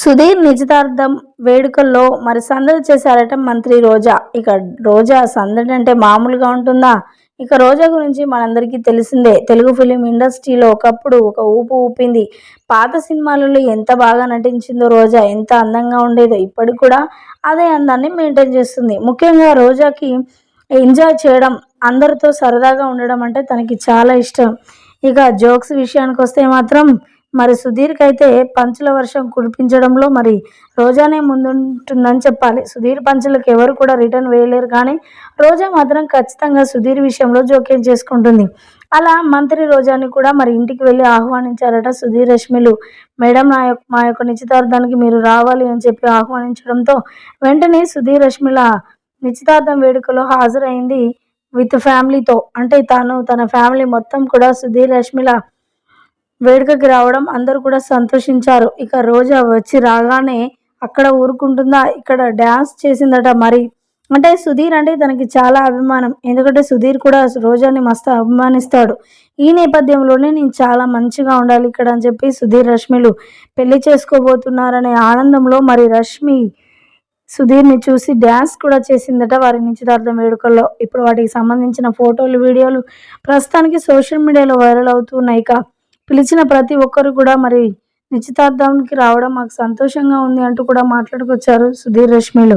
సుధీర్ నిశ్చితార్థం వేడుకల్లో మరి సందడి చేశారట మంత్రి రోజా. ఇక రోజా సందడి అంటే మామూలుగా ఉంటుందా? ఇక రోజా గురించి మనందరికీ తెలిసిందే. తెలుగు ఫిలిం ఇండస్ట్రీలో ఒకప్పుడు ఒక ఊపు ఊపింది. పాత సినిమాలలో ఎంత బాగా నటించిందో రోజా ఎంత అందంగా ఉండేదో ఇప్పటికి కూడా అదే అందాన్ని మెయింటైన్ చేస్తుంది. ముఖ్యంగా రోజాకి ఎంజాయ్ చేయడం అందరితో సరదాగా ఉండడం అంటే తనకి చాలా ఇష్టం. ఇక జోక్స్ విషయానికి వస్తే మాత్రం మరి సుధీర్కి అయితే పంచుల వర్షం కురిపించడంలో మరి రోజానే ముందుంటుందని చెప్పాలి. సుధీర్ పంచులకు ఎవరు కూడా రిటర్న్ వేయలేరు కానీ రోజా మాత్రం ఖచ్చితంగా సుధీర్ విషయంలో జోక్యం చేసుకుంటుంది. అలా మంత్రి రోజాని కూడా మరి ఇంటికి వెళ్ళి ఆహ్వానించారట సుధీర్ రశ్మిలు మేడం నా యొక్క మా యొక్క నిశ్చితార్థానికి మీరు రావాలి అని చెప్పి ఆహ్వానించడంతో వెంటనే సుధీర్ రశ్మిల నిశ్చితార్థం వేడుకలో హాజరైంది విత్ ఫ్యామిలీతో. అంటే తాను తన ఫ్యామిలీ మొత్తం కూడా సుధీర్ రశ్మిల వేడుకకి రావడం అందరూ కూడా సంతోషించారు. ఇక రోజా వచ్చి రాగానే అక్కడ ఊరుకుంటుందా? ఇక్కడ డ్యాన్స్ చేసిందట మరి. అంటే సుధీర్ అంటే తనకి చాలా అభిమానం. ఎందుకంటే సుధీర్ కూడా రోజాని మస్తు అభిమానిస్తాడు. ఈ నేపథ్యంలోనే నేను చాలా మంచిగా ఉండాలి ఇక్కడ అని చెప్పి సుధీర్ రష్మిలు పెళ్ళి చేసుకోబోతున్నారనే ఆనందంలో మరి రష్మి సుధీర్ని చూసి డ్యాన్స్ కూడా చేసిందట వారి నిశ్చితార్థం వేడుకల్లో. ఇప్పుడు వాటికి సంబంధించిన ఫోటోలు వీడియోలు ప్రస్తుతానికి సోషల్ మీడియాలో వైరల్ అవుతున్నాయి ఇక. పిలిచిన ప్రతి ఒక్కరు కూడా మరి నిశ్చితార్థానికి రావడం మాకు సంతోషంగా ఉంది అంటూ కూడా మాట్లాడుకొచ్చారు సుధీర్ రష్మిలు.